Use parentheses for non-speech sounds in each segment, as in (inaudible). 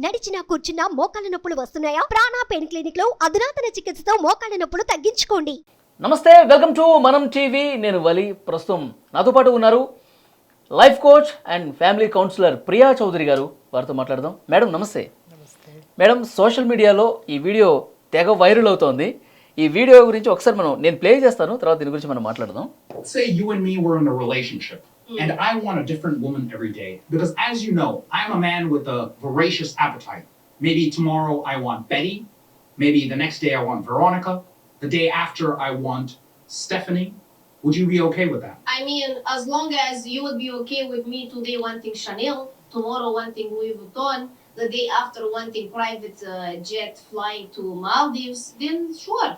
నడిచినా కూర్చున్నా మోకాళ్ళ నొప్పులు వస్తున్నాయా? ప్రాణా పెయిన్ క్లినిక్లో అధునాతన చికిత్సతో మోకాళ్ళ నొప్పులు తగ్గించుకోండి. నమస్తే వెల్కమ్ టు మనం టీవీ. నేను వలి ప్రస్తుతం. నాతో పాటు ఉన్నారు life coach and family counsellor Priya Chaudhary garu. వారితో మాట్లాడదాం. మేడం నమస్తే. మేడం సోషల్ మీడియాలో ఈ వీడియో తెగ వైరల్ అవుతోంది. ఈ వీడియో గురించి ఒకసారి మనం నేను ప్లే చేస్తాను. తర్వాత దీని గురించి మనం మాట్లాడదాం. Let's say you and me were in a relationship and I want a different woman every day because as you know, I'm a man with a voracious appetite. Maybe tomorrow I want Betty, maybe the next day I want Veronica, the day after I want Stephanie. Would you be okay with that? I mean, as long as you would be okay with me today wanting Chanel, tomorrow wanting Louis Vuitton, the day after wanting private uh, jet flying to Maldives, then sure.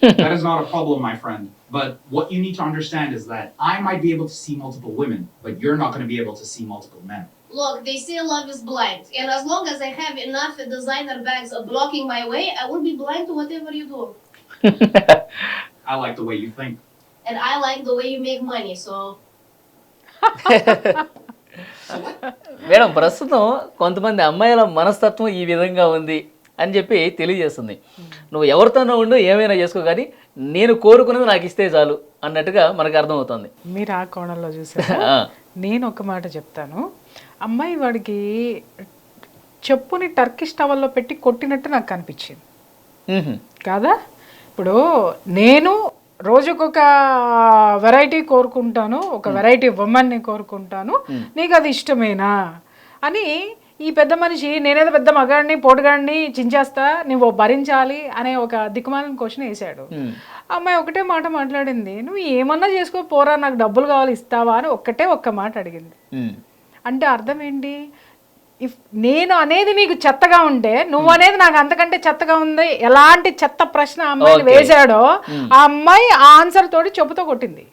that is not a problem, my friend. But what you need to understand is that I might be able to see multiple women, but you're not going to be able to see multiple men. Look, they say love is blind, and as long as I have enough designer bags blocking my way, I will be blind to whatever you do. I like the way you think. And I like the way you make money, so madam ప్రస్తుతం కొంతమంది అమ్మాయిల మనస్తత్వం ఈ విధంగా ఉంది అని చెప్పి తెలియజేస్తుంది నువ్వు ఎవరితోనో ఉండు ఏమైనా చేసుకో కానీ నేను కోరుకున్నది నాకు ఇస్తే చాలు అన్నట్టుగా మనకు అర్థమవుతుంది. మీరు ఆ కోణంలో చూసారా? (laughs) నేను ఒక మాట చెప్తాను. అమ్మాయి వాడికి చెప్పుని టర్కిష్ టవల్లో పెట్టి కొట్టినట్టు నాకు కనిపించింది. కాదా? ఇప్పుడు నేను రోజుకొక వెరైటీ కోరుకుంటాను ఒక వెరైటీ ఉమెన్ని కోరుకుంటాను నీకు అది ఇష్టమేనా? అని ఈ పెద్ద మనిషి నేనేదో పెద్ద మగాడిని పోటుగాడిని చించేస్తా నువ్వు భరించాలి అనే ఒక దిక్కుమాలిన క్వశ్చన్ వేసాడు. అమ్మాయి ఒకటే మాట మాట్లాడింది నువ్వు ఏమన్నా చేసుకో పోరా నాకు డబ్బులు కావాలి ఇస్తావా? అని ఒక్కటే ఒక్క మాట అడిగింది. అంటే అర్థం ఏంటి? ఇఫ్ నేను అనేది నీకు చెత్తగా ఉంటే నువ్వు అనేది నాకు అంతకంటే చెత్తగా ఉంది ఎలాంటి చెత్త ప్రశ్న ఆ అమ్మాయి Okay. వేశాడో ఆ అమ్మాయి ఆ ఆన్సర్ తోటి చెప్పుతో కొట్టింది.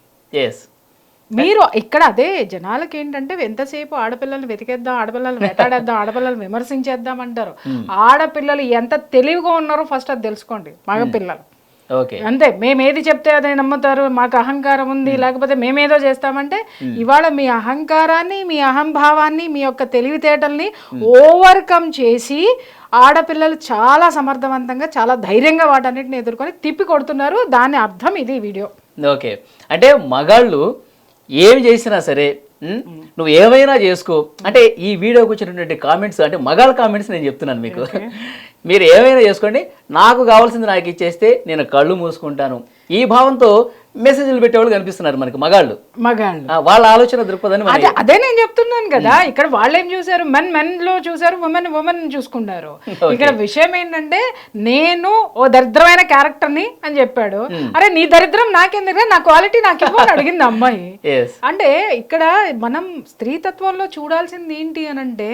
మీరు ఇక్కడ అదే జనాలకి ఏంటంటే ఎంతసేపు ఆడపిల్లల్ని వెతికేద్దాం ఆడపిల్లల్ని వెతాడేద్దాం (laughs) ఆడపిల్లల్ని విమర్శించేద్దాం అంటారు. ఆడపిల్లలు ఎంత తెలివిగా ఉన్నారో ఫస్ట్ అది తెలుసుకోండి మగపిల్లలు ఓకే. అంతే మేము ఏది చెప్తే అదే నమ్ముతారు మాకు అహంకారం ఉంది లేకపోతే మేమేదో చేస్తామంటే ఇవాళ మీ అహంకారాన్ని మీ అహంభావాన్ని మీ యొక్క తెలివితేటల్ని ఓవర్కమ్ చేసి ఆడపిల్లలు చాలా సమర్థవంతంగా చాలా ధైర్యంగా వాటన్నిటిని ఎదుర్కొని తిప్పి కొడుతున్నారు. దాని అర్థం ఇది వీడియో. ఓకే. అంటే మగాళ్ళు ఏమి చేసినా సరే నువ్వు ఏమైనా చేసుకో. అంటే ఈ వీడియోకి వచ్చినటువంటి కామెంట్స్ అంటే మగాళ్ళ కామెంట్స్ నేను చెప్తున్నాను మీకు. మీరు ఏమైనా చేసుకోండి. నాకు కావాల్సింది నాకు ఇచ్చేస్తే నేను కళ్ళు మూసుకుంటాను. ఈ భావంతో మెసేజ్లు పెట్టేవాళ్ళు కనిపిస్తున్నారు మనకి మగాళ్ళు. మగాళ్ళు. వాళ్ళ ఆలోచన దృక్పథాన్ని అదే అదే నేను చెప్తున్నాను కదా ఇక్కడ వాళ్ళు ఏం చూసారు మెన్ మెన్లో చూసారు ఉమెన్ ఉమెన్ చూసుకున్నారు (laughs) ఇక్కడ విషయం ఏంటంటే నేను ఓ దరిద్రమైన క్యారెక్టర్ని అని చెప్పాడు. అరే నీ దరిద్రం నాకెందుకు నా క్వాలిటీ నాకు ఇవ్వని అడిగింది అమ్మాయి. అంటే ఇక్కడ మనం స్త్రీతత్వంలో చూడాల్సింది ఏంటి అని అంటే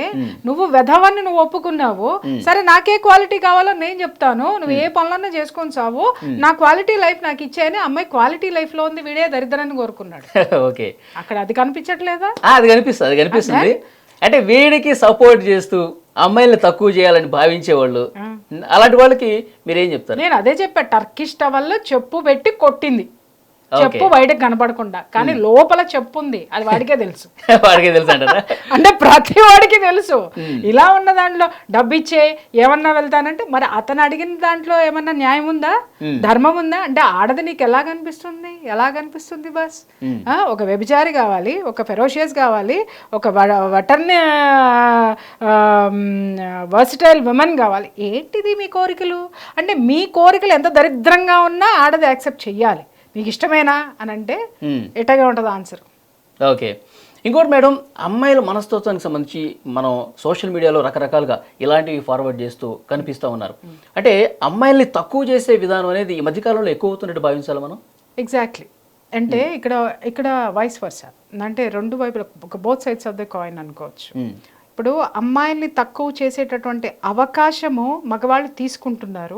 నువ్వు వెధవని నువ్వు ఒప్పుకున్నావు. సరే నాకే క్వాలిటీ కావాలో నేను చెప్తాను. నువ్వు ఏ పనులన్నా చేసుకొని సావు. నా క్వాలిటీ లైఫ్ నాకు ఇచ్చేయని అమ్మాయి క్వాలిటీ లైఫ్లో ఉంది వీడే దరిద్రాన్ని కోరుకున్నాడు. (laughs) ఓకే. అక్కడ అది కనిపించట్లేదా? అది కనిపిస్తుంది అది కనిపిస్తుంది. అంటే వీడికి సపోర్ట్ చేస్తూ అమ్మాయిల్ని తక్కువ చేయాలని భావించేవాళ్ళు. అలాంటి వాళ్ళకి మీరేం చెప్తారు? నేను అదే చెప్పా టర్కిష్ టవల్లో చెప్పు పెట్టి కొట్టింది. చెప్పు బయటకు కనపడకుండా. కానీ లోపల చెప్పు ఉంది అది (laughs) వాడికే తెలుసు. వాడికి తెలుసు (laughs) అంటే ప్రతి వాడికి తెలుసు. ఇలా ఉన్న దాంట్లో డబ్బు ఇచ్చే ఏమన్నా వెళ్తానంటే మరి అతను అడిగిన దాంట్లో ఏమన్నా న్యాయం ఉందా? ధర్మం ఉందా? అంటే ఆడది నీకు ఎలా కనిపిస్తుంది? ఎలా కనిపిస్తుంది బస్? ఒక వ్యభిచారి కావాలి ఒక ఫెరోషియస్ కావాలి ఒక వటర్న్ వర్సిటైల్ ఉమెన్ కావాలి. ఏంటిది మీ కోరికలు? అంటే మీ కోరికలు ఎంత దరిద్రంగా ఉన్నా ఆడది యాక్సెప్ట్ చెయ్యాలి. మీకు ఇష్టమేనా అని అంటే. ఎట్టగా ఉంటుంది ఆన్సర్. ఓకే. ఇంకోటి మేడం అమ్మాయిల మనస్తత్వానికి సంబంధించి మనం సోషల్ మీడియాలో రకరకాలుగా ఇలాంటివి ఫార్వర్డ్ చేస్తూ కనిపిస్తూ ఉన్నారు. అంటే అమ్మాయిల్ని తక్కువ చేసే విధానం అనేది ఈ మధ్యకాలంలో ఎక్కువ అవుతున్నట్టు భావించాలి మనం? ఎగ్జాక్ట్లీ అంటే ఇక్కడ ఇక్కడ వైస్ వర్సా అంటే రెండు వైపుల ఒక both sides of the coin అనుకోవచ్చు. ఇప్పుడు అమ్మాయిల్ని తక్కువ చేసేటటువంటి అవకాశము మగవాళ్ళు తీసుకుంటున్నారు.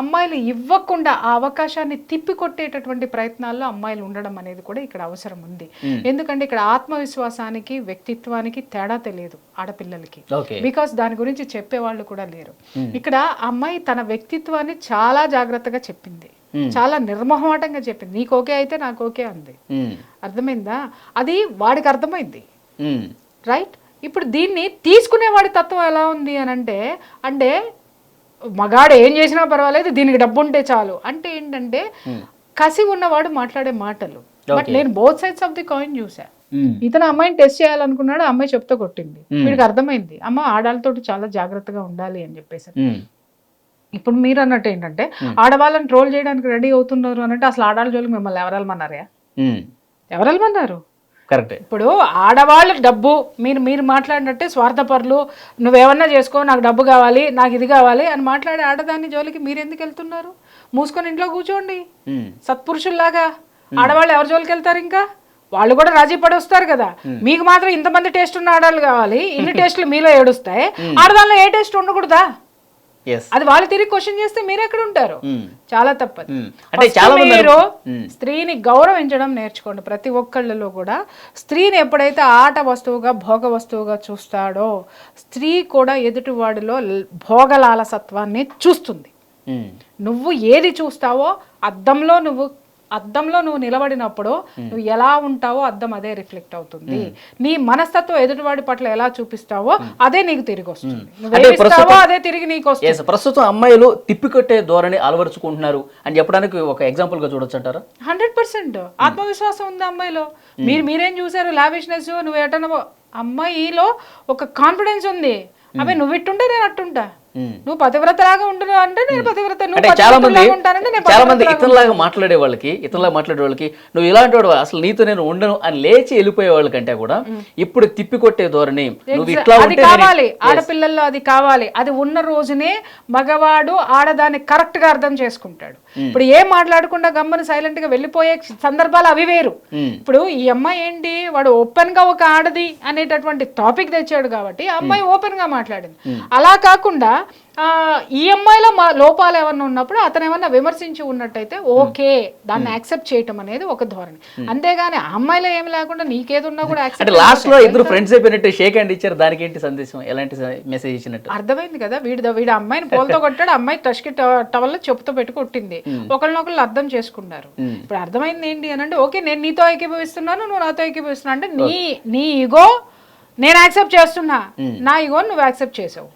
అమ్మాయిలు ఇవ్వకుండా ఆ అవకాశాన్ని తిప్పికొట్టేటటువంటి ప్రయత్నాల్లో అమ్మాయిలు ఉండడం అనేది కూడా ఇక్కడ అవసరం ఉంది. ఎందుకంటే ఇక్కడ ఆత్మవిశ్వాసానికి వ్యక్తిత్వానికి తేడా తెలియదు ఆడపిల్లలకి. బికాస్ దాని గురించి చెప్పేవాళ్ళు కూడా లేరు. ఇక్కడ అమ్మాయి తన వ్యక్తిత్వాన్ని చాలా జాగ్రత్తగా చెప్పింది. చాలా నిర్మోహమాటంగా చెప్పింది. నీకు ఓకే అయితే నాకు ఓకే అంది. అర్థమైందా? అది వాడికి అర్థమైంది. రైట్ ఇప్పుడు దీన్ని తీసుకునేవాడి తత్వం ఎలా ఉంది అని అంటే అంటే మగాడు ఏం చేసినా పర్వాలేదు దీనికి డబ్బు ఉంటే చాలు. అంటే ఏంటంటే కసి ఉన్నవాడు మాట్లాడే మాటలు. బట్. నేను both sides of the coin చూసా ఇతను అమ్మాయిని టెస్ట్ చేయాలనుకున్నాడు అమ్మాయి చెప్తే కొట్టింది. వీడికి అర్థమైంది. అమ్మ ఆడాలతోటి చాలా జాగ్రత్తగా ఉండాలి అని చెప్పేసి. ఇప్పుడు మీరు అన్నట్టు ఏంటంటే. ఆడవాళ్ళని ట్రోల్ చేయడానికి రెడీ అవుతున్నారు అని అంటే అసలు ఆడాల జోలికి మిమ్మల్ని ఎవరెళ్ళమన్నారా ఎవరెళ్ళమన్నారు కరెక్టే. ఇప్పుడు ఆడవాళ్ళ డబ్బు మీరు మీరు మాట్లాడినట్టే స్వార్థపరులు నువ్వేమన్నా చేసుకో నాకు డబ్బు కావాలి నాకు ఇది కావాలి అని మాట్లాడే ఆడదాన్ని జోలికి మీరు ఎందుకు వెళ్తున్నారు? మూసుకొని ఇంట్లో కూర్చోండి. సత్పురుషుల్లాగా. ఆడవాళ్ళు ఎవరి జోలికి వెళ్తారు ఇంకా? వాళ్ళు కూడా రాజీ పడి వస్తారు కదా మీకు మాత్రం ఇంతమంది టేస్ట్ ఉన్న ఆడవాళ్ళు కావాలి. ఇన్ని (laughs) టేస్ట్లు మీలో ఏడుస్తాయి. ఆడదానిలో ఏ టేస్ట్ ఉండకూడదా? అది వాళ్ళు తిరిగి క్వశ్చన్ చేస్తే మీరు ఎక్కడ ఉంటారు ఉమ్, చాలా తప్పదు. ఉమ్. అంటే చాలా మీరు ఉమ్, స్త్రీని గౌరవించడం నేర్చుకోండి. ప్రతి ఒక్కళ్ళలో కూడా స్త్రీని ఎప్పుడైతే ఆట వస్తువుగా భోగ వస్తువుగా చూస్తాడో స్త్రీ కూడా ఎదుటివాడిలో ల్- భోగలాలసత్వాన్ని చూస్తుంది. నువ్వు ఏది చూస్తావో అద్దంలో నువ్వు అద్దంలో నువ్వు నిలబడినప్పుడు నువ్వు ఎలా ఉంటావో అద్దం అదే రిఫ్లెక్ట్ అవుతుంది. నీ మనస్తత్వం ఎదుటివాడి పట్ల ఎలా చూపిస్తావో అదే నీకు తిరిగి వస్తుంది. నువ్వు అదే తిరిగి నీకు వస్తుంది. ప్రస్తుతం అమ్మాయిలు తిప్పికొట్టే ధోరణి అలవరుచుకుంటున్నారు. అని చెప్పడానికి ఒక ఎగ్జాంపుల్గా చూడొచ్చు అంటారా? Hundred percent. ఆత్మవిశ్వాసం ఉంది అమ్మాయిలో. మీరు మీరేం చూసారు లావిష్నెస్ నువ్వు ఎటనో అమ్మాయిలో ఒక కాన్ఫిడెన్స్ ఉంది. అవి నువ్వు ఇట్టుంటే నేను అట్టుంటా. నువ్వు పతివ్రతలాగా ఉంటున్నావు అంటే నేను పతివ్రత నువ్వు అంటే చాలా మంది చాలా మంది ఇతరులాగా మాట్లాడే వాళ్ళకి ఇతరులాగా మాట్లాడే వాళ్ళకి నువ్వు ఇలాంటి వాడు అసలు నీతో నేను ఉండను అని లేచి వెళ్ళిపోయే వాళ్ళకంటే కూడా ఇప్పుడు తిప్పికొట్టే ధోరణి నువ్వు ఇట్లా అది కావాలి. ఆడపిల్లల్లో అది కావాలి. అది ఉన్న రోజునే మగవాడు ఆడదాన్ని కరెక్ట్గా అర్థం చేసుకుంటాడు. ఇప్పుడు ఏం మాట్లాడకుండా గమ్మని సైలెంట్గా వెళ్ళిపోయే సందర్భాలు అవి వేరు. ఇప్పుడు ఈ అమ్మాయి ఏంటి? వాడు ఓపెన్గా ఒక ఆడది అనేటటువంటి టాపిక్ తెచ్చాడు కాబట్టి ఆ అమ్మాయి ఓపెన్గా మాట్లాడింది. అలా కాకుండా ఈ అమ్మాయిలో మా లోపాలు ఏమన్నా ఉన్నప్పుడు అతను ఏమన్నా విమర్శించి ఉన్నట్టయితే ఓకే దాన్ని యాక్సెప్ట్ చేయటం అనేది ఒక ధోరణి. అంతేగాని ఆ అమ్మాయిలో ఏమి లేకుండా నీకేదున్నా కూడా అంటే లాస్ట్లో ఇద్దరు ఫ్రెండ్స్ అయిపోయినట్టు షేక్ హ్యాండ్ ఇచ్చారు దానికి ఏంటి సందేశం? ఎలాంటి మెసేజ్ ఇచ్చినట్టు? అర్థమైంది కదా వీడి వీడి అమ్మాయిని పోల్తో కొట్టాడు అమ్మాయి టచ్కి టవల్లో చెప్పుతో పెట్టి కొట్టింది. ఒకళ్ళనొకళ్ళు అర్థం చేసుకున్నారు. ఇప్పుడు అర్థమైంది ఏంటి అని అంటే ఓకే నేను నీతో ఏకీభవిస్తున్నాను నువ్వు నాతో ఏకీభవిస్తున్నా అంటే నీ నీ ఇగో నేను యాక్సెప్ట్ చేస్తున్నా. నా ఇగో నువ్వు యాక్సెప్ట్ చేసావు.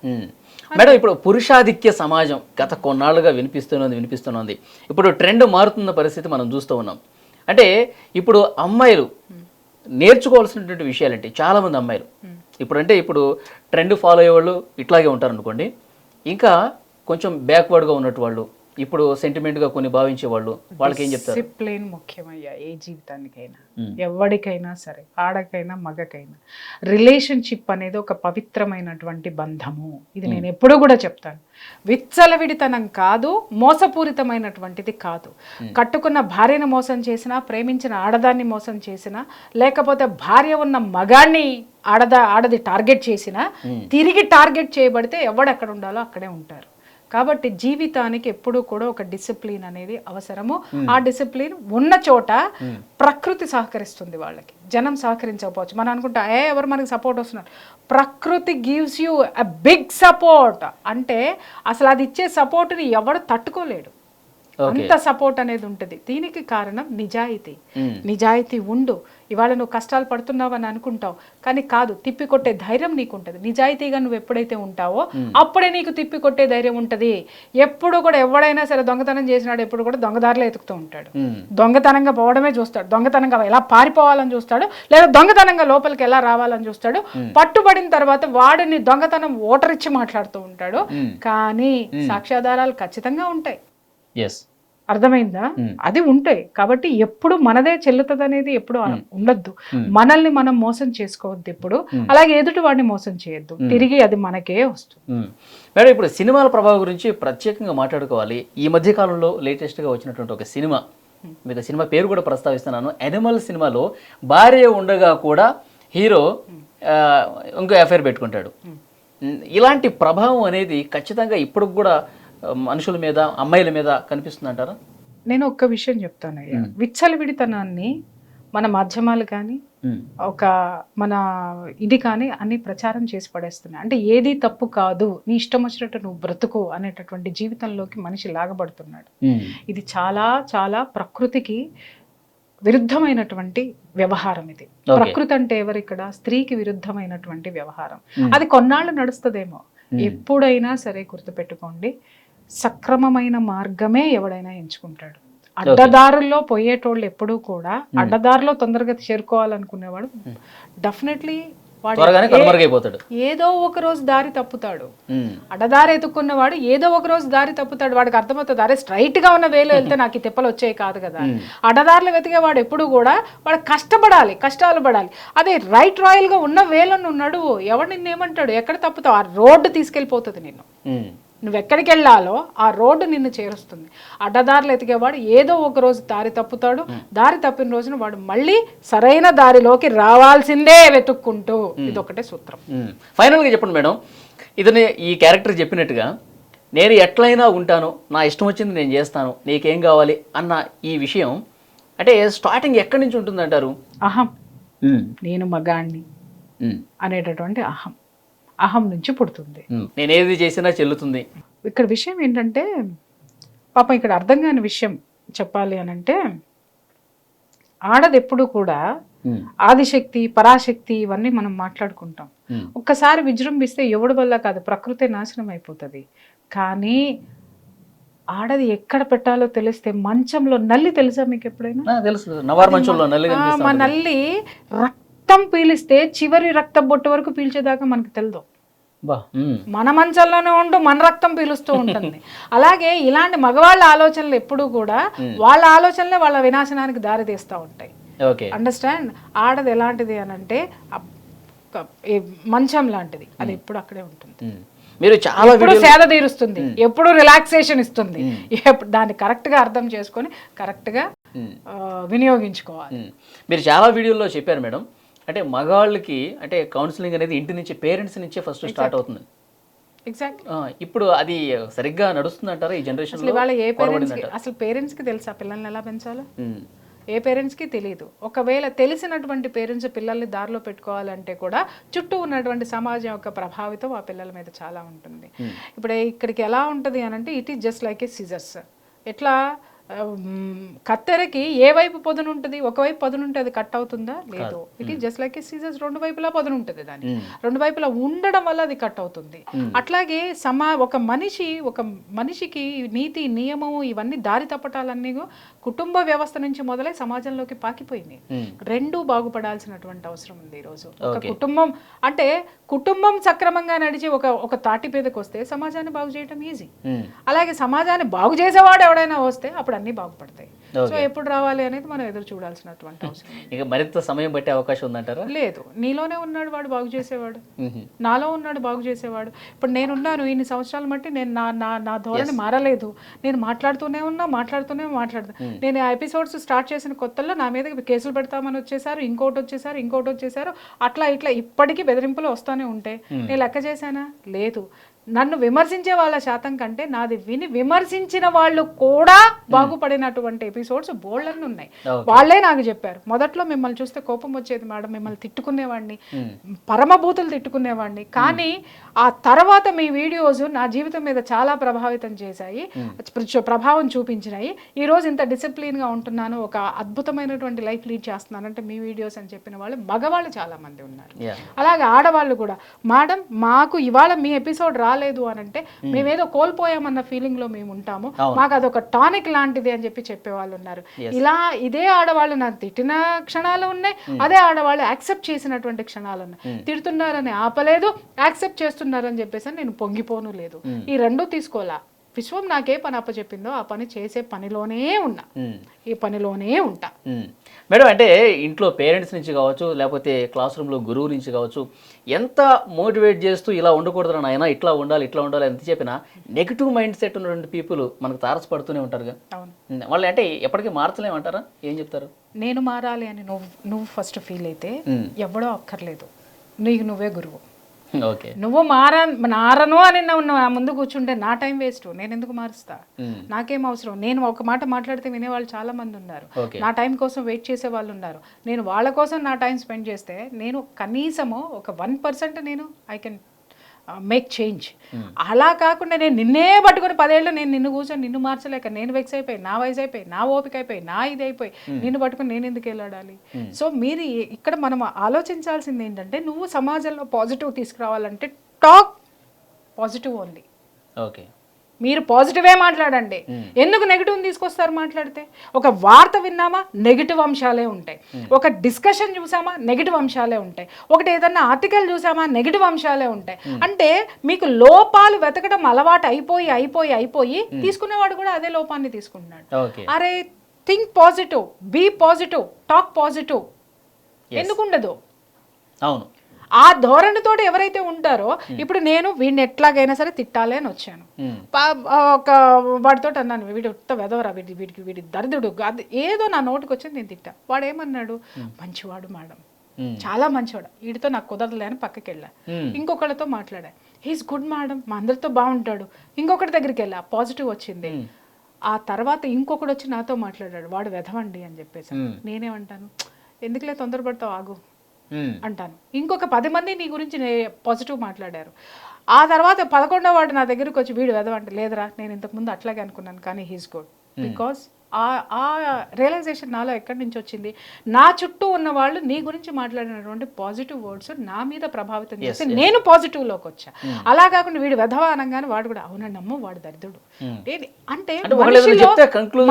మేడం ఇప్పుడు పురుషాధిక్య సమాజం గత కొన్నాళ్ళుగా వినిపిస్తున్నది వినిపిస్తున్నది. ఇప్పుడు ట్రెండ్ మారుతున్న పరిస్థితి మనం చూస్తూ ఉన్నాం. అంటే ఇప్పుడు అమ్మాయిలు నేర్చుకోవాల్సినటువంటి విషయాలు ఏంటి చాలా మంది అమ్మాయిలు. ఇప్పుడు అంటే ఇప్పుడు ట్రెండ్ ఫాలో అయ్యేవాళ్ళు ఇట్లాగే ఉంటారు అనుకోండి ఇంకా కొంచెం బ్యాక్వర్డ్గా ఉన్నట్టు వాళ్ళు ఇప్పుడు సెంటిమెంట్గా కొన్ని భావించే వాళ్ళు వాళ్ళకి ఏం చెప్తారు? డిసిప్లిన్ ముఖ్యమయ్యా ఏ జీవితానికైనా. ఎవరికైనా సరే ఆడకైనా మగకైనా. రిలేషన్షిప్ అనేది ఒక పవిత్రమైనటువంటి బంధము. ఇది నేను ఎప్పుడూ కూడా చెప్తాను. విచ్చలవిడితనం కాదు మోసపూరితమైనటువంటిది కాదు. కట్టుకున్న భార్యను మోసం చేసినా ప్రేమించిన ఆడదాన్ని మోసం చేసినా లేకపోతే భార్య ఉన్న మగాన్ని ఆడద ఆడది టార్గెట్ చేసినా తిరిగి టార్గెట్ చేయబడితే ఎవడెక్కడ ఉండాలో అక్కడే ఉంటారు. కాబట్టి జీవితానికి ఎప్పుడూ కూడా ఒక డిసిప్లిన్ అనేది అవసరము. ఆ డిసిప్లిన్ ఉన్న చోట ప్రకృతి సహకరిస్తుంది వాళ్ళకి. జనం సహకరించకపోవచ్చు. మనం అనుకుంటా ఏ ఎవరు మనకి సపోర్ట్ వస్తున్నారు? ప్రకృతి gives you a big support అంటే అసలు అది ఇచ్చే సపోర్ట్ని ఎవడు తట్టుకోలేడు. అంత సపోర్ట్ అనేది ఉంటుంది. దీనికి కారణం నిజాయితీ. ఉమ్. నిజాయితీ ఉండు. ఇవాళ నువ్వు కష్టాలు పడుతున్నావు అని అనుకుంటావు. కానీ కాదు తిప్పి కొట్టే ధైర్యం నీకు ఉంటుంది నిజాయితీగా నువ్వు ఎప్పుడైతే ఉంటావో అప్పుడే నీకు తిప్పి కొట్టే ధైర్యం ఉంటుంది. ఎప్పుడు కూడా ఎవడైనా సరే దొంగతనం చేసినాడు ఎప్పుడు కూడా దొంగదారిలో ఎతుకుతూ ఉంటాడు. ఉమ్. దొంగతనంగా పోవడమే చూస్తాడు. దొంగతనంగా ఎలా పారిపోవాలని చూస్తాడు లేదా దొంగతనంగా లోపలికి ఎలా రావాలని చూస్తాడు. పట్టుబడిన తర్వాత వాడిని దొంగతనం ఓటరిచ్చి మాట్లాడుతూ ఉంటాడు. కానీ సాక్ష్యాధారాలు ఖచ్చితంగా ఉంటాయి. ఎస్ అర్థమైందా? అది ఉంటాయి కాబట్టి ఎప్పుడు మనదే చెల్లుతుంది అనేది ఎప్పుడు ఉండద్దు. మనల్ని మనం మోసం చేసుకోవద్దు ఎప్పుడు. అలాగే ఎదుటి వాడిని మోసం చేయొద్దు. తిరిగి అది మనకే వస్తుంది. మేడం ఇప్పుడు సినిమాల ప్రభావం గురించి ప్రత్యేకంగా మాట్లాడుకోవాలి. ఈ మధ్య కాలంలో లేటెస్ట్గా వచ్చినటువంటి ఒక సినిమా. మీకు సినిమా పేరు కూడా ప్రస్తావిస్తున్నాను. యానిమల్ సినిమాలో భార్య ఉండగా కూడా హీరో ఇంకో అఫైర్ పెట్టుకుంటాడు. ఇలాంటి ప్రభావం అనేది ఖచ్చితంగా ఇప్పుడు కూడా మనుషుల మీద అమ్మాయిల మీద కనిపిస్తుంది అంటారా నేను ఒక్క విషయం చెప్తానయ్యా. విచ్చలవిడితనాన్ని మన మాధ్యమాలు కానీ ఒక మన ఇది కానీ అన్ని ప్రచారం చేసి పడేస్తున్నాయి. అంటే ఏది తప్పు కాదు నీ ఇష్టం వచ్చినట్టు నువ్వు బ్రతుకు అనేటటువంటి జీవితంలోకి మనిషి లాగబడుతున్నాడు. ఇది చాలా చాలా ప్రకృతికి విరుద్ధమైనటువంటి వ్యవహారం ఇది. ప్రకృతి అంటే ఎవరు ఇక్కడ? స్త్రీకి విరుద్ధమైనటువంటి వ్యవహారం. అది కొన్నాళ్ళు నడుస్తుందేమో. ఎప్పుడైనా సరే గుర్తుపెట్టుకోండి. సక్రమమైన మార్గమే ఎవడైనా ఎంచుకుంటాడు. అడ్డదారుల్లో పోయేటోళ్ళు ఎప్పుడూ కూడా అడ్డదారిలో తొందరగా చేరుకోవాలనుకునేవాడు డెఫినెట్లీ వాడు ఏదో ఒక రోజు దారి తప్పుతాడు. అడదారి ఎత్తుక్కున్నవాడు ఏదో ఒక రోజు దారి తప్పుతాడు. వాడికి అర్థమవుతుంది అరే స్ట్రైట్గా ఉన్న వేలో వెళ్తే నాకు ఈ తిప్పలు వచ్చాయి కాదు కదా. అడదారులు వెతికేవాడు ఎప్పుడు కూడా వాడు కష్టపడాలి కష్టాలు పడాలి. అదే రైట్ రాయల్గా ఉన్న వేలో నువ్వు నడువు. ఎవడు నిన్నేమంటాడు? ఎక్కడ తప్పుతావు? ఆ రోడ్డు తీసుకెళ్ళిపోతుంది నిన్ను. నువ్వు ఎక్కడికి వెళ్ళాలో ఆ రోడ్డు నిన్ను చేరుస్తుంది. అడ్డదారులు ఎతికేవాడు ఏదో ఒక రోజు దారి తప్పుతాడు. దారి తప్పిన రోజున వాడు మళ్ళీ సరైన దారిలోకి రావాల్సిందే వెతుక్కుంటూ. ఇదొకటే సూత్రం. ఫైనల్గా చెప్పండి మేడం. ఇతని ఈ క్యారెక్టర్ చెప్పినట్టుగా నేను ఎట్లయినా ఉంటాను. నా ఇష్టం వచ్చింది నేను చేస్తాను. నీకేం కావాలి? అన్న ఈ విషయం అంటే స్టార్టింగ్ ఎక్కడి నుంచి ఉంటుంది అంటారు అహం నేను మగాణ్ణి అనేటటువంటి అహం. అహం నుంచి పుడుతుంది నేను ఏది చేసినా చెల్లుతుంది ఇక్కడ విషయం ఏంటంటే పాపం ఇక్కడ అర్థం కాని విషయం చెప్పాలి అని అంటే ఆడది ఎప్పుడు కూడా ఆదిశక్తి పరాశక్తి ఇవన్నీ మనం మాట్లాడుకుంటాం. ఒక్కసారి విజృంభిస్తే ఎవడి వల్ల కాదు ప్రకృతి నాశనం అయిపోతుంది కానీ ఆడది ఎక్కడ పెట్టాలో తెలిస్తే మంచంలో నల్లి తెలుసా మీకు ఎప్పుడైనా తెలుసు మా. నల్లి రక్తం పీలిస్తే చివరి రక్త బొట్టు వరకు పీల్చేదాకా మనకు తెలియదు. మన మంచంలోనే ఉంటూ మన రక్తం పీలుస్తూ ఉంటుంది. (laughs) అలాగే ఇలాంటి మగవాళ్ళ ఆలోచనలు ఎప్పుడూ కూడా వాళ్ళ ఆలోచనలే వాళ్ళ వినాశనానికి దారి తీస్తూ ఉంటాయి అండర్స్టాండ్ ఆడది ఎలాంటిది అని అంటే మంచం లాంటిది. అది ఎప్పుడు అక్కడే ఉంటుంది. మీరు చాలా ఎప్పుడు సేద తీరుస్తుంది. ఎప్పుడు రిలాక్సేషన్ ఇస్తుంది. దాన్ని కరెక్ట్గా అర్థం చేసుకొని కరెక్ట్గా మ్మ్. ఆ, వినియోగించుకోవాలి. మీరు చాలా వీడియోల్లో చెప్పారు మేడం. అంటే మగవాళ్ళకి అంటే కౌన్సిలింగ్ అనేది ఇంటి నుంచి పేరెంట్స్ నుంచే ఫస్ట్ స్టార్ట్ అవుతుంది. ఎగ్జాక్ట్లీ ఆ, ఇప్పుడు అది సరిగ్గా నడుస్తుంది అంటారా ఈ జనరేషన్ అసలు ఇవాళ ఏ పేరెంట్స్కి అసలు పేరెంట్స్కి తెలుసా పిల్లల్ని ఎలా పెంచాలో? ఏ పేరెంట్స్కి తెలియదు ఒకవేళ తెలిసినటువంటి పేరెంట్స్ పిల్లల్ని దారిలో పెట్టుకోవాలంటే కూడా చుట్టూ ఉన్నటువంటి సమాజం యొక్క ప్రభావితం ఆ పిల్లల మీద చాలా ఉంటుంది. ఇప్పుడు ఇక్కడికి ఎలా ఉంటుంది అని అంటే it is just like a scissors ఎట్లా కత్తెరకి ఏ వైపు పదును ఉంటుంది ఒకవైపు పదును ఉంటే అది కట్ అవుతుందా? లేదు. It is just like scissors రెండు వైపులా పదును ఉంటుంది దాని రెండు వైపులా ఉండడం వల్ల అది కట్ అవుతుంది. అట్లాగే సమా ఒక మనిషి ఒక మనిషికి నీతి నియమము ఇవన్నీ దారి తప్పటాలన్నీ కుటుంబ వ్యవస్థ నుంచి మొదలై సమాజంలోకి పాకిపోయింది. రెండు బాగుపడాల్సినటువంటి అవసరం ఉంది ఈరోజు. ఒక కుటుంబం అంటే కుటుంబం సక్రమంగా నడిచి ఒక ఒక తాటి మీదకి వస్తే సమాజాన్ని బాగు చేయడం ఈజీ అలాగే సమాజాన్ని బాగు చేసేవాడు ఎవడైనా వస్తే అప్పుడు అన్నీ బాగుపడతాయి. సో ఎప్పుడు రావాలి అనేది మనం ఎదురు చూడాల్సినటువంటి అవసరం ఇక మరింత సమయం పట్టే అవకాశం ఉందంటారా? లేదు. నీలోనే ఉన్నాడు వాడు బాగు చేసేవాడు. నాలో ఉన్నాడు బాగు చేసేవాడు. ఇప్పుడు నేనున్నాను ఇన్ని సంవత్సరాలు బట్టి నేను నా నా నా ధోరణి మారలేదు. నేను మాట్లాడుతూనే ఉన్నా మాట్లాడుతూనే మాట్లాడుతా. నేను ఆ ఎపిసోడ్స్ స్టార్ట్ చేసిన కొత్తల్లో నా మీద కేసులు పెడతామని వచ్చేసారు ఇంకోటి వచ్చేసారు ఇంకోటి వచ్చేసారు. అట్లా ఇట్లా ఇప్పటికీ బెదిరింపులు వస్తూనే ఉంటాయి నేను లెక్క చేశానా? లేదు. నన్ను విమర్శించే వాళ్ళ శాతం కంటే నాది విని విమర్శించిన వాళ్ళు కూడా బాగుపడినటువంటి ఎపిసోడ్స్ బోల్డన్ని ఉన్నాయి. వాళ్ళే నాకు చెప్పారు. మొదట్లో మిమ్మల్ని చూస్తే కోపం వచ్చేది మేడం మిమ్మల్ని తిట్టుకునేవాడిని పరమభూతులు తిట్టుకునేవాడిని. కానీ ఆ తర్వాత మీ వీడియోస్ నా జీవితం మీద చాలా ప్రభావితం చేశాయి. ప్ర- ప్రభావం చూపించినాయి. ఈ రోజు ఇంత discipline గా ఉంటున్నాను ఒక అద్భుతమైనటువంటి లైఫ్ లీడ్ చేస్తున్నాను అంటే మీ వీడియోస్ అని చెప్పిన వాళ్ళు మగవాళ్ళు చాలా మంది ఉన్నారు. అలాగే ఆడవాళ్ళు కూడా మేడం మాకు ఇవాళ మీ ఎపిసోడ్ రాలేదు అని అంటే మేమేదో కోల్పోయామన్న ఫీలింగ్లో మేము ఉంటాము. మాకు అదొక టానిక్ లాంటిది అని చెప్పి చెప్పేవాళ్ళు ఉన్నారు. ఇలా ఇదే ఆడవాళ్ళు నాకు తిట్టిన క్షణాలు ఉన్నాయి అదే ఆడవాళ్ళు యాక్సెప్ట్ చేసినటువంటి క్షణాలు ఉన్నాయి. తిడుతున్నారని ఆపలేదు యాక్సెప్ట్ చేస్తున్నారని చెప్పేసి నేను పొంగిపోను లేదు. ఈ రెండు తీసుకోవాలా? విశ్వం నాకే పని అప్పచెప్పిందో ఆ పని చేసే పనిలోనే ఉన్నా. ఈ పనిలోనే ఉంటా. మేడం అంటే ఇంట్లో పేరెంట్స్ నుంచి కావచ్చు లేకపోతే క్లాస్ రూమ్లో గురువు నుంచి కావచ్చు ఎంత మోటివేట్ చేస్తూ ఇలా ఉండకూడదు నాయన ఇట్లా ఉండాలి ఇట్లా ఉండాలి ఎంత చెప్పినా నెగిటివ్ మైండ్ సెట్ ఉన్నటువంటి పీపుల్ మనకు తారసపడుతూనే ఉంటారుగా. వాళ్ళు అంటే ఎప్పటికీ మార్చలేమంటారా ఏం చెప్తారు నేను మారాలి అని నువ్వు నువ్వు ఫస్ట్ ఫీల్ అయితే. ఎవడో అక్కర్లేదు నీకు నువ్వే గురువు నువ్వు మారా మారను అని నా ముందు కూర్చుంటే నా టైం వేస్ట్. నేను ఎందుకు మారుస్తా. నాకేం అవసరం? నేను ఒక మాట మాట్లాడితే వినేవాళ్ళు చాలా మంది ఉన్నారు. నా టైం కోసం వెయిట్ చేసే వాళ్ళు ఉన్నారు. నేను వాళ్ళ కోసం నా టైం స్పెండ్ చేస్తే నేను కనీసము ఒక వన్ పర్సెంట్ నేను ఐ కెన్ మేక్ చేంజ్ అలా కాకుండా నేను నిన్నే పట్టుకొని పదేళ్ళు నేను నిన్ను కూర్చొని నిన్ను మార్చలేక నేను వెక్స్ అయిపోయి నా వయసు అయిపోయి నా ఓపిక అయిపోయి నా ఇది అయిపోయి నిన్ను పట్టుకొని నేను ఎందుకు వెళ్ళాడాలి సో మీరు ఇక్కడ మనం ఆలోచించాల్సింది ఏంటంటే నువ్వు సమాజంలో పాజిటివ్ తీసుకురావాలంటే టాక్ పాజిటివ్ ఓన్లీ ఓకే మీరు పాజిటివే మాట్లాడండి. ఎందుకు నెగిటివ్ తీసుకొస్తారు మాట్లాడితే? ఒక వార్త విన్నామా? నెగిటివ్ అంశాలే ఉంటాయి. ఒక డిస్కషన్ చూసామా? నెగిటివ్ అంశాలే ఉంటాయి. ఒకటి ఏదన్నా ఆర్టికల్ చూసామా? నెగిటివ్ అంశాలే ఉంటాయి. అంటే మీకు లోపాలు వెతకడం అలవాటు అయిపోయి అయిపోయి అయిపోయి తీసుకునేవాడు కూడా అదే లోపాన్ని తీసుకుంటున్నాడు. అరే think positive be positive talk positive ఎందుకు ఉండదు? అవును. ఆ ధోరణితోటి ఎవరైతే ఉంటారో ఇప్పుడు నేను వీడిని ఎట్లాగైనా సరే తిట్టాలి అని వచ్చాను. పా- ఒక వాడితో అన్నాను వీడు ఉత్త వెదవరా వీడి వీడికి వీడి దరిద్రుడు అది ఏదో నా నోటికి వచ్చింది నేను తిట్టా. వాడు ఏమన్నాడు మంచివాడు మేడం. చాలా మంచివాడు. వీడితో నాకు కుదరలే అని పక్కకి వెళ్ళా. ఇంకొకళ్ళతో మాట్లాడా. హీస్ గుడ్ మేడం మా అందరితో బాగుంటాడు. ఇంకొకటి దగ్గరికి వెళ్ళా పాజిటివ్ వచ్చింది. ఆ తర్వాత ఇంకొకడు వచ్చి నాతో మాట్లాడాడు వాడు వెధవండి అని చెప్పేసి. నేనేమంటాను? ఎందుకులే తొందరపడతావు? ఆగు. Hmm. అంటాను. ఇంకొక పది మంది నీ గురించి పాజిటివ్ మాట్లాడారు. ఆ తర్వాత పదకొండో వాడు నా దగ్గరికి వచ్చి వీడు వెదవంటే లేదురా నేను ఇంతకుముందు అట్లాగే అనుకున్నాను కానీ హీస్ గుడ్ బికాస్ ఆ ఆ రియలైజేషన్ నాలో ఎక్కడి నుంచి వచ్చింది? నా చుట్టూ ఉన్న వాళ్ళు నీ గురించి మాట్లాడినటువంటి పాజిటివ్ వర్డ్స్ నా మీద ప్రభావితం చేసి నేను పాజిటివ్లోకి వచ్చా. అలా కాకుండా వీడు వెధవ అనగానే వాడు కూడా అవునండి అమ్మ వాడు దరిద్రుడు. ఏది- అంటే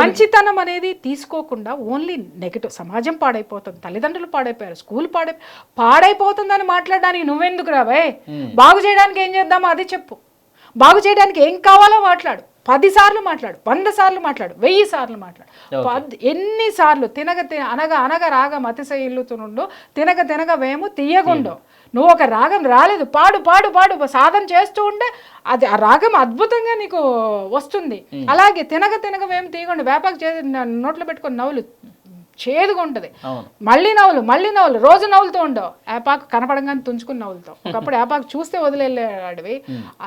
మంచితనం అనేది తీసుకోకుండా ఓన్లీ నెగటివ్ సమాజం పాడైపోతుంది తల్లిదండ్రులు పాడైపోయారు స్కూల్ పాడై పాడైపోతుందని మాట్లాడడానికి నువ్వెందుకు రావే బాగు చేయడానికి ఏం చేద్దామో అది చెప్పు. బాగు చేయడానికి ఏం కావాలో మాట్లాడు. పది సార్లు మాట్లాడు వంద సార్లు మాట్లాడు వెయ్యి సార్లు మాట్లాడు. పద్ ఎన్ని సార్లు తినగ అనగా అనగా రాగం అతిశయిల్లుతుండో తినగ తినగ వేము తీయగుండో నువ్వు ఒక రాగం రాలేదు పాడు పాడు పాడు సాధన చేస్తూ ఉంటే అది ఆ రాగం అద్భుతంగా నీకు వస్తుంది. అలాగే తినగ తినగ వేము తీయకుండా వేపాకు చేసి నోట్లో పెట్టుకొని నవ్వులు చేదుగా ఉంటుంది. మళ్ళీ నవ్వులు మళ్ళీ నవ్వులు. రోజు నవ్వులతో ఉండవు. యాపాకు కనపడంగానే తుంచుకుని నవ్వులతో. ఒకప్పుడు యాపాకు చూస్తే వదిలేళ్ళాడివి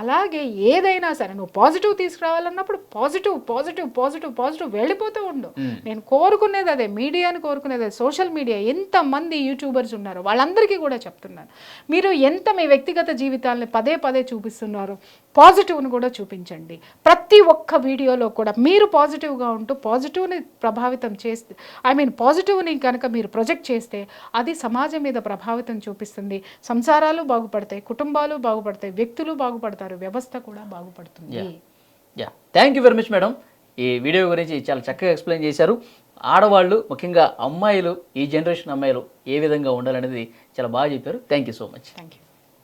అలాగే ఏదైనా సరే నువ్వు పాజిటివ్ తీసుకురావాలన్నప్పుడు పాజిటివ్ పాజిటివ్ పాజిటివ్ పాజిటివ్ వెళ్ళిపోతూ ఉండు. నేను కోరుకునేది అదే మీడియాని కోరుకునేది అదే సోషల్ మీడియా. ఎంతమంది యూట్యూబర్స్ ఉన్నారు వాళ్ళందరికీ కూడా చెప్తున్నాను. మీరు ఎంత మీ వ్యక్తిగత జీవితాలని పదే పదే చూపిస్తున్నారు పాజిటివ్ని కూడా చూపించండి. ప్రతి ఒక్క వీడియోలో కూడా మీరు పాజిటివ్గా ఉంటూ పాజిటివ్ని ప్రభావితం చేస్తే ఐ మీన్ పాజిటివ్ని కనుక మీరు ప్రొజెక్ట్ చేస్తే అది సమాజం మీద ప్రభావితం చూపిస్తుంది. సంసారాలు బాగుపడతాయి కుటుంబాలు బాగుపడతాయి వ్యక్తులు బాగుపడతారు వ్యవస్థ కూడా బాగుపడుతుంది. Yeah thank you very much madam ఈ వీడియో గురించి చాలా చక్కగా ఎక్స్ప్లెయిన్ చేశారు. ఆడవాళ్ళు ముఖ్యంగా అమ్మాయిలు ఈ జనరేషన్ అమ్మాయిలు ఏ విధంగా ఉండాలనేది చాలా బాగా చెప్పారు. Thank you so much thank you